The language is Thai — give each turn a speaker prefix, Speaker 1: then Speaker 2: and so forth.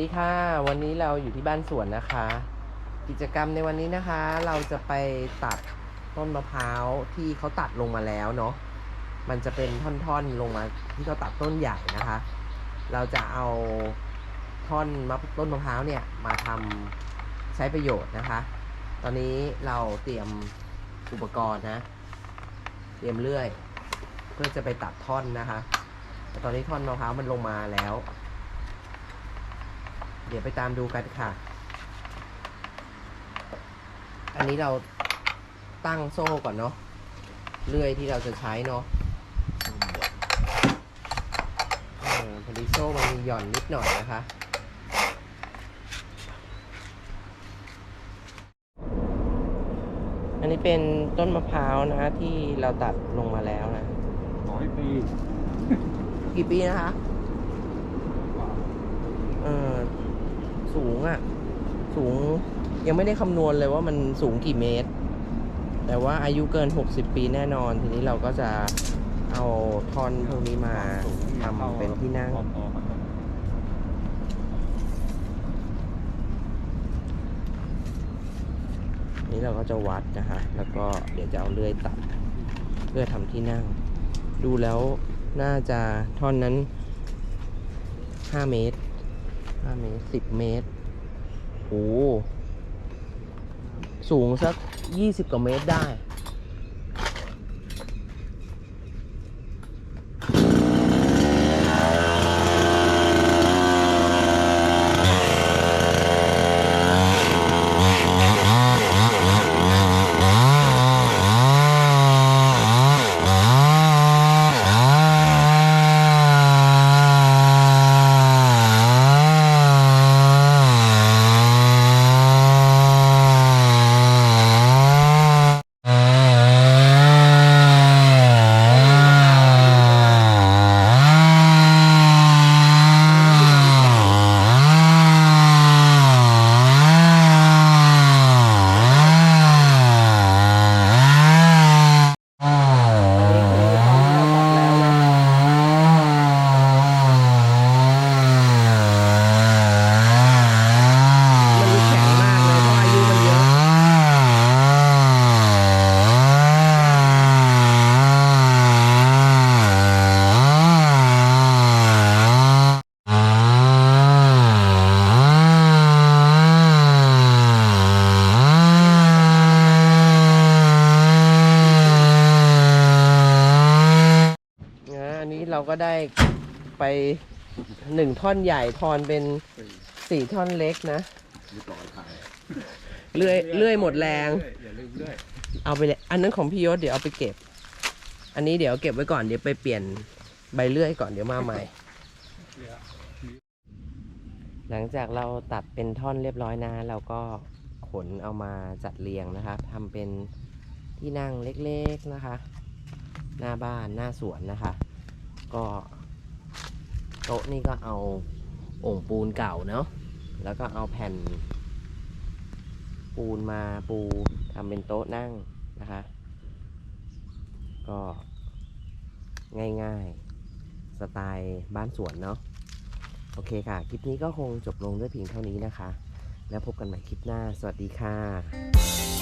Speaker 1: ดีค่ะ วันนี้เราอยู่ที่บ้านสวนนะคะ กิจกรรมในวันนี้นะคะ เราจะไปตัดต้นมะพร้าวที่เขาตัดลงมาแล้วเนาะมันจะเป็นท่อนๆลงมาที่เขาตัดต้นใหญ่นะคะ เราจะเอาท่อนมะต้นมะพร้าวเนี่ยมาทำใช้ประโยชน์นะคะ ตอนนี้เราเตรียมอุปกรณ์นะ เตรียมเลื่อย เพื่อจะไปตัดท่อนนะคะแต่ตอนนี้ท่อนมะพร้าวมันลงมาแล้ว เดี๋ยวไปตามดูกันค่ะ อันนี้เราตั้งโซ่ก่อนเนาะเลื่อยที่เราจะใช้เนาะเออพอดีโซ่มันมีหย่อนนิดหน่อยนะคะอันนี้เป็นต้นมะพร้าวนะที่เราตัดลงมาแล้วนะ
Speaker 2: ร้อยปี
Speaker 1: กี่ปีนะคะ
Speaker 2: กว่า
Speaker 1: เออ สูงอะ่ะ สูงยังไม่ได้คำนวณเลยว่ามันสูงกี่เมตร แต่ว่าอายุเกิน 60 ปีแน่นอน ทีนี้เราก็จะเอาท่อนพวกนี้มาทำเป็นที่นั่ง
Speaker 2: พอๆกัน
Speaker 1: นี่เราก็จะวัดนะคะแล้วก็เดี๋ยวจะเอาเลื่อยตัด เพื่อทำที่นั่ง ดูแล้วน่าจะท่อนนั้น 5 เมตร ห้าเมตรสิบเมตรโอ้สูงสักยี่สิบกว่าเมตรได้ อันนี้คือท่อนที่เราตัดแล้วนะมันแข็งมากเลยเพราะอายุมันเยอะ นะอันนี้เราก็ได้ไปหนึ่งท่อนใหญ่ทอนเป็นสี่ท่อนเล็กนะ
Speaker 2: เรียบร้อยถ่าย
Speaker 1: เลื่อยเลื่อยหมดแรง
Speaker 2: อย่าลืมเลื่อย
Speaker 1: เอาไปเลยอันนั้นของพี่ยศเดี๋ยวเอาไปเก็บ อันนี้เดี๋ยวเก็บไว้ก่อนเดี๋ยวไปเปลี่ยนใบเลื่อยก่อนเดี๋ยวมาใหม่ หลังจากเราตัดเป็นท่อนเรียบร้อยนะ เราก็ขนเอามาจัดเรียงนะคะทำเป็นที่นั่งเล็กๆนะคะ หน้าบ้านหน้าสวนนะคะ ก็โต๊ะนี่ก็เอาโอ่งปูนเก่าเนาะแล้วก็เอาแผ่น ปูนมาปูทำเป็นโต๊ะนั่งนะคะ ก็ง่ายๆ สไตล์บ้านสวนเนาะโอเคค่ะ คลิปนี้ก็คงจบลงด้วยเพียงเท่านี้นะคะ แล้วพบกันใหม่คลิปหน้า สวัสดีค่ะ